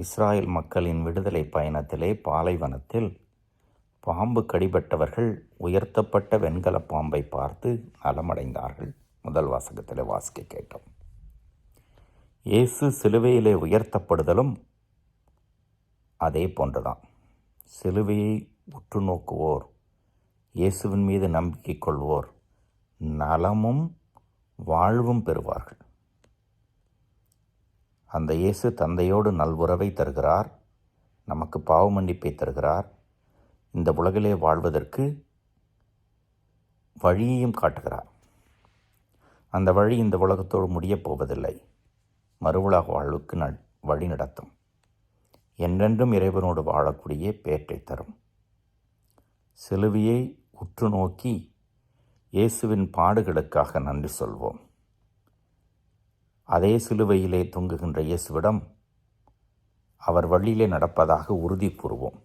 Israel மக்களின் விடுதலை பயணத்திலே பாலைவனத்தில் பாம்பு கடிபட்டவர்கள் உயர்த்தப்பட்ட வெண்கல பாம்பை பார்த்து நலமடைந்தார்கள். முதல் வாசகத்தில் வாசிக்க கேட்டோம். இயேசு சிலுவையிலே உயர்த்தப்படுதலும் அதே போன்றுதான். சிலுவையை உற்று நோக்குவோர் இயேசுவின் மீது நம்பிக்கை கொள்வோர் நலமும் வாழ்வும் பெறுவார்கள். அந்த இயேசு தந்தையோடு நல்வுறவை தருகிறார் நமக்கு பாவ மன்னிப்பை தருகிறார். இந்த உலகிலே வாழ்வதற்கு வழியையும் காட்டுகிறார். அந்த வழி இந்த உலகத்தோடு முடியப் போவதில்லை. மறுவுலக வாழ்வுக்கு ந வழி நடத்தும். என்றென்றும் இறைவனோடு வாழக்கூடிய பேற்றை தரும். சிலுவையை உற்று நோக்கி இயேசுவின் பாடுகளுக்காக நன்றி சொல்வோம். அதே சிலுவையிலே தொங்குகின்ற இயேசுவிடம் அவர் வழியிலே நடப்பதாக உறுதி கூறுவோம்.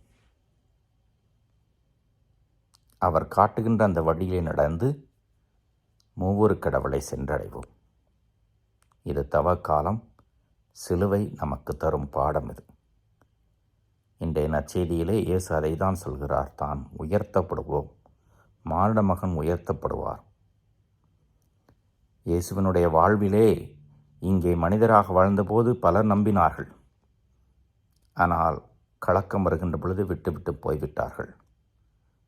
அவர் காட்டுகின்ற அந்த வழியிலே நடந்து மூவொரு கடவுளை சென்றடைவோம். இது தவக்காலம் சிலுவை நமக்கு தரும் பாடம் இது. இன்றைய நற்செய்தியிலே இயேசு அதை தான் சொல்கிறார் தான் உயர்த்தப்படுவோம் மானிட மகன் உயர்த்தப்படுவார். இயேசுவினுடைய வாழ்விலே இங்கே மனிதராக வாழ்ந்தபோது பலர் நம்பினார்கள். ஆனால் கலக்கம் வருகின்ற பொழுது விட்டுவிட்டு போய்விட்டார்கள்.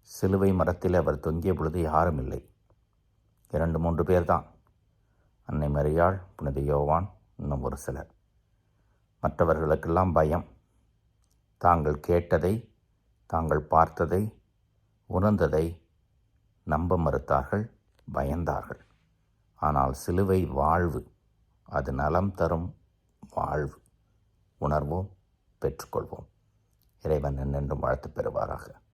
சிலுவை மரத்தில் அவர் தொங்கிய பொழுது யாரும் இல்லை. இரண்டு மூன்று பேர்தான். அன்னை மரியாள் புனித யோவான் இன்னும் ஒரு சிலர். மற்றவர்களுக்கெல்லாம் பயம். தாங்கள் கேட்டதை தாங்கள் பார்த்ததை உணர்ந்ததை நம்ப மறுத்தார்கள் பயந்தார்கள். ஆனால் சிலுவை வாழ்வு அது நலம் தரும் வாழ்வு. உணர்வோம் பெற்றுக்கொள்வோம். இறைவன் என்னென்றும் வாழ்த்து பெறுவாராக.